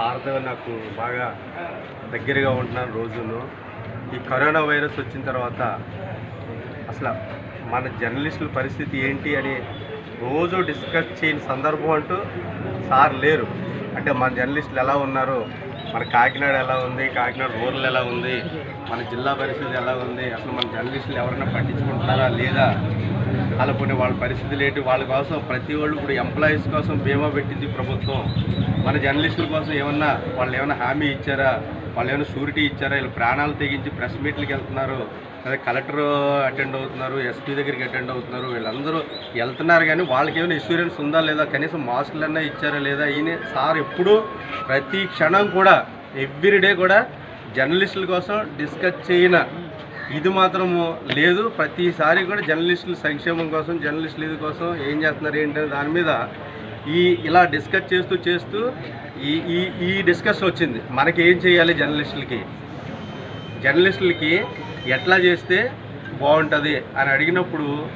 ఆరుతో నాకు బాగా దగ్గరగా ఉంటున్నాను రోజును ఈ కరోనా వైరస్ వచ్చిన తర్వాత అసలు మన జర్నలిస్టుల పరిస్థితి ఏంటి అని రోజు డిస్కస్ చేయని సందర్భం అంటూ సార్ లేరు. అంటే మన జర్నలిస్టులు ఎలా ఉన్నారు మన కాకినాడ ఎలా ఉంది కాకినాడ రూరల్ ఎలా ఉంది మన జిల్లా పరిస్థితి ఎలా ఉంది అసలు మన జర్నలిస్టులు ఎవరైనా పట్టించుకుంటున్నారా లేదా అలా వాళ్ళ పరిస్థితులు ఏంటి? వాళ్ళ కోసం ప్రతి వాళ్ళు ఇప్పుడు ఎంప్లాయీస్ కోసం బీమా పెట్టింది ప్రభుత్వం. మన జర్నలిస్టుల కోసం ఏమన్నా వాళ్ళు ఏమైనా హామీ ఇచ్చారా? వాళ్ళు ఏమైనా షూరిటీ ఇచ్చారా? వీళ్ళు ప్రాణాలు తెగించి ప్రెస్ మీట్లకి వెళ్తున్నారు. అదే కలెక్టర్ అటెండ్ అవుతున్నారు ఎస్పీ దగ్గరికి అటెండ్ అవుతున్నారు. వీళ్ళందరూ వెళ్తున్నారు కానీ వాళ్ళకి ఏమైనా ఇన్సూరెన్స్ ఉందా లేదా? కనీసం మాస్కులన్నా ఇచ్చారా లేదా? ఈయన సార్ ఎప్పుడూ ప్రతి క్షణం కూడా ఎవ్రీడే కూడా జర్నలిస్టుల కోసం డిస్కస్ చేయన ఇది మాత్రము లేదు. ప్రతిసారి కూడా జర్నలిస్టుల సంక్షేమం కోసం జర్నలిస్టుల ఇది కోసం ఏం చేస్తున్నారు ఏంటనే దాని మీద ఈ ఇలా డిస్కస్ చేస్తూ చేస్తూ ఈ ఈ ఈ డిస్కషన్ వచ్చింది. మనకి ఏం చేయాలి జర్నలిస్టులకి? జర్నలిస్టులకి ఎట్లా చేస్తే బాగుంటుంది అని అడిగినప్పుడు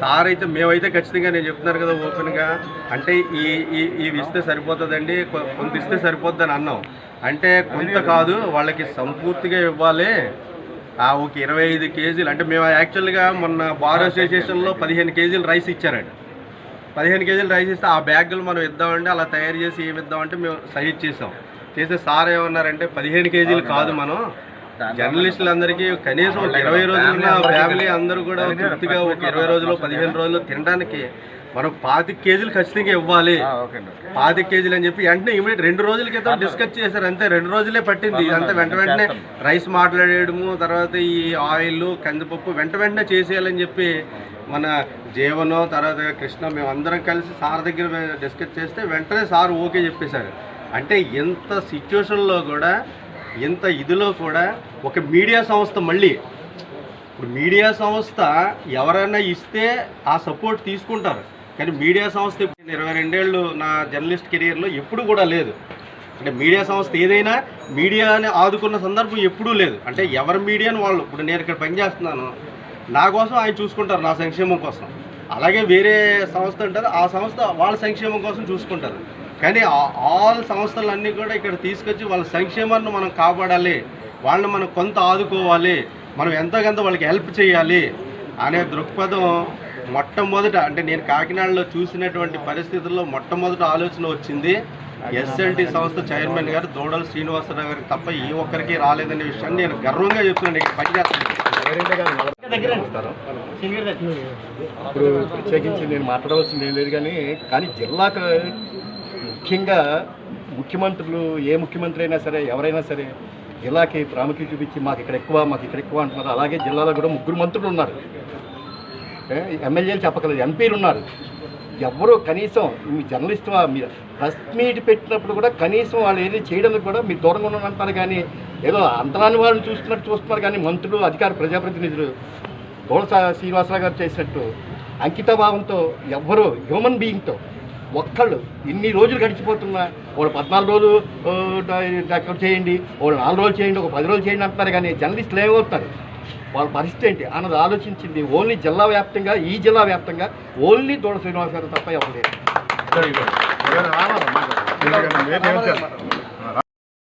సార్ అయితే మేమైతే ఖచ్చితంగా నేను చెప్తున్నారు కదా ఓపెన్గా. అంటే ఈ ఈ ఇవి ఇస్తే సరిపోతుందండి కొ- కొంత ఇస్తే సరిపోద్దని అన్నాం. అంటే కొంత కాదు వాళ్ళకి సంపూర్తిగా ఇవ్వాలి. ఒక ఇరవై ఐదు కేజీలు. అంటే మేము యాక్చువల్గా మొన్న బార్ అసోసియేషన్లో పదిహేను కేజీలు రైస్ ఇచ్చారండి. పదిహేను కేజీలు రైస్ ఇస్తే ఆ బ్యాగులు మనం ఇద్దామంటే అలా తయారు చేసి ఏమి ఇద్దామంటే మేము సజెస్ట్ చేసాం. చేస్తే సార్ ఏమన్నారంటే పదిహేను కేజీలు కాదు మనం. జర్నలిస్టులందరికీ కనీసం ఒక ఇరవై రోజులు ఫ్యామిలీ అందరూ కూడా తృప్తిగా ఒక ఇరవై రోజులు పదిహేను రోజులు తినడానికి మనం పాతిక కేజీలు ఖచ్చితంగా ఇవ్వాలి. పాతిక కేజీలు అని చెప్పి వెంటనే ఇమీడియట్ రెండు రోజుల క్రితం డిస్కస్ చేశారు అంతే రెండు రోజులే పట్టింది. ఇదంతా వెంట వెంటనే రైస్ మాట్లాడేయడము తర్వాత ఈ ఆయిల్ కందిపప్పు వెంట వెంటనే చేసేయాలని చెప్పి మన జీవను తర్వాత కృష్ణ మేము అందరం కలిసి సార్ దగ్గర డిస్కస్ చేస్తే వెంటనే సార్ ఓకే చెప్పేశారు. అంటే ఎంత సిచ్యువేషన్లో కూడా ఇంత ఇదిలో కూడా ఒక మీడియా సంస్థ మళ్ళీ. ఇప్పుడు మీడియా సంస్థ ఎవరైనా ఇస్తే ఆ సపోర్ట్ తీసుకుంటారు. కానీ మీడియా సంస్థ ఇరవై రెండేళ్ళు నా జర్నలిస్ట్ కెరియర్లో ఎప్పుడు కూడా లేదు. అంటే మీడియా సంస్థ ఏదైనా మీడియాని ఆదుకున్న సందర్భం ఎప్పుడూ లేదు. అంటే ఎవరి మీడియాని వాళ్ళు ఇప్పుడు నేను ఇక్కడ పనిచేస్తున్నాను నా కోసం ఆయన చూసుకుంటారు నా సంక్షేమం కోసం. అలాగే వేరే సంస్థ ఉంటుంది ఆ సంస్థ వాళ్ళ సంక్షేమం కోసం చూసుకుంటారు. కానీ ఆల్ సంస్థలన్నీ కూడా ఇక్కడ తీసుకొచ్చి వాళ్ళ సంక్షేమాన్ని మనం కాపాడాలి. వాళ్ళని మనం కొంత ఆదుకోవాలి. మనం ఎంతోకంత వాళ్ళకి హెల్ప్ చేయాలి అనే దృక్పథం మొట్టమొదట అంటే నేను కాకినాడలో చూసినటువంటి పరిస్థితుల్లో మొట్టమొదట ఆలోచన వచ్చింది. ఎస్ఎల్టీ సంస్థ చైర్మన్ గారు దోడల శ్రీనివాసరావు గారికి తప్ప ఏ ఒక్కరికి రాలేదనే విషయాన్ని నేను గర్వంగా చెప్తున్నాను. ఇక్కడ పనిచేస్తున్నాను ఇప్పుడు ప్రత్యేకించి నేను మాట్లాడవలసింది ఏం లేదు కానీ కానీ జిల్లాకు ముఖ్యంగా ముఖ్యమంత్రులు ఏ ముఖ్యమంత్రి అయినా సరే ఎవరైనా సరే జిల్లాకి ప్రాముఖ్యత చూపించి మాకు ఇక్కడ ఎక్కువ మాకు ఇక్కడ ఎక్కువ అంటున్నారు. అలాగే జిల్లాలో కూడా ముగ్గురు మంత్రులు ఉన్నారు. ఎమ్మెల్యేలు చెప్పగలరు ఎంపీలు ఉన్నారు. ఎవరో కనీసం మీ జర్నలిస్ట్ మీరు ప్రెస్ మీట్ పెట్టినప్పుడు కూడా కనీసం వాళ్ళు ఏది చేయడానికి కూడా మీరు దూరంగా ఉన్నారంటారు కానీ ఏదో అంతరాన్ని వాళ్ళని చూస్తున్నట్టు చూస్తున్నారు. కానీ మంత్రులు అధికార ప్రజాప్రతినిధులు గోడ శ్రీనివాసరావు గారు చేసినట్టు అంకితభావంతో ఎవ్వరూ హ్యూమన్ బీయింగ్తో ఒక్కళ్ళు ఇన్ని రోజులు గడిచిపోతున్నా వాళ్ళు పద్నాలుగు రోజులు డాక్టర్ చేయండి వాళ్ళు నాలుగు రోజులు చేయండి ఒక పది రోజులు చేయండి అంటున్నారు కానీ జర్నలిస్టులు ఏమవుతారు వాళ్ళ పరిస్థితి ఏంటి? అన్నది ఆలోచించింది ఓన్లీ జిల్లా వ్యాప్తంగా ఈ జిల్లా వ్యాప్తంగా ఓన్లీ దూడ శ్రీనివాస్ గారు తప్ప ఎవరు లేరు.